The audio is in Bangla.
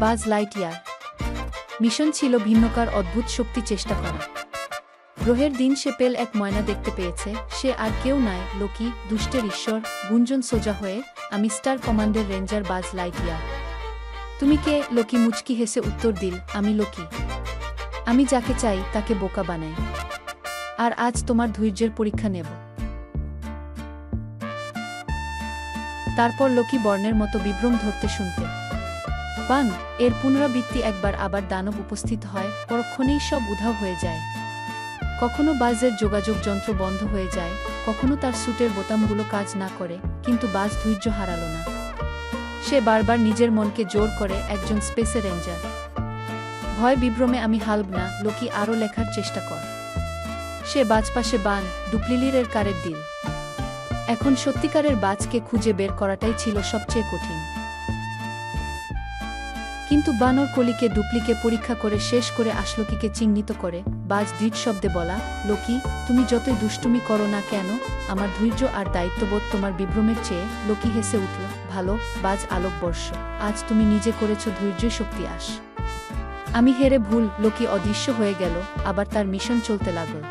বাজ লাইটইয়ার মিশন ছিল ভিন্নকার অদ্ভুত শক্তি চেষ্টা করা। গ্রহের দিন সে পেল এক ময়না দেখতে পেয়েছে, সে আর কেউ নয় লোকি, দুষ্টের ঈশ্বর, গুঞ্জন সোজা হয়ে, আমি স্টার কমান্ডের রেঞ্জার বাজ লাইটইয়ার তুমি কে? লোকি মুচকি হেসে উত্তর দিল, আমি লোকি। আমি যাকে চাই, তাকে বোকা বানাই। আর আজ তোমার ধৈর্যের পরীক্ষা নেব। তারপর লোকি বর্ণের মতো বিভ্রম ধরতে শুনতে। পান এর পুনরাবৃত্তি একবার আবার দানব উপস্থিত হয়, পরক্ষণেই সব উধাও হয়ে যায়। কখনো বাজের যোগাযোগ যন্ত্র বন্ধ হয়ে যায়, কখনো তার স্যুটের বোতামগুলো কাজ না করে, কিন্তু বাজ ধৈর্য হারালো না। সে বারবার নিজের মনকে জোর করে একজন স্পেসে রেঞ্জার। ভয় বিভ্রমে আমি হালব না, লোকি আরও লেখার চেষ্টা কর। সে বাজপাশে বান, ডুপ্লিলিরের কারের দিল। এখন সত্যিকারের বাজকে খুঁজে বের করাটাই ছিল সবচেয়ে কঠিন। কিন্তু বানর কলিকে ডুপ্লিকে পরীক্ষা করে শেষ করে আশলকিকে চিহ্নিত করে, বাজ দৃঢ় শব্দে বলা, লোকি, তুমি যতই দুষ্টুমি করো না কেন, আমার ধৈর্য আর দায়িত্ববোধ তোমার বিভ্রমের চেয়ে লোকি হেসে উঠল, ভালো, বাজ আলোকবর্ষ, আজ তুমি নিজে করেছ ধৈর্য শক্তি আস আমি হেরে ভুল, লোকি অদৃশ্য হয়ে গেল, আবার তার মিশন চলতে লাগল।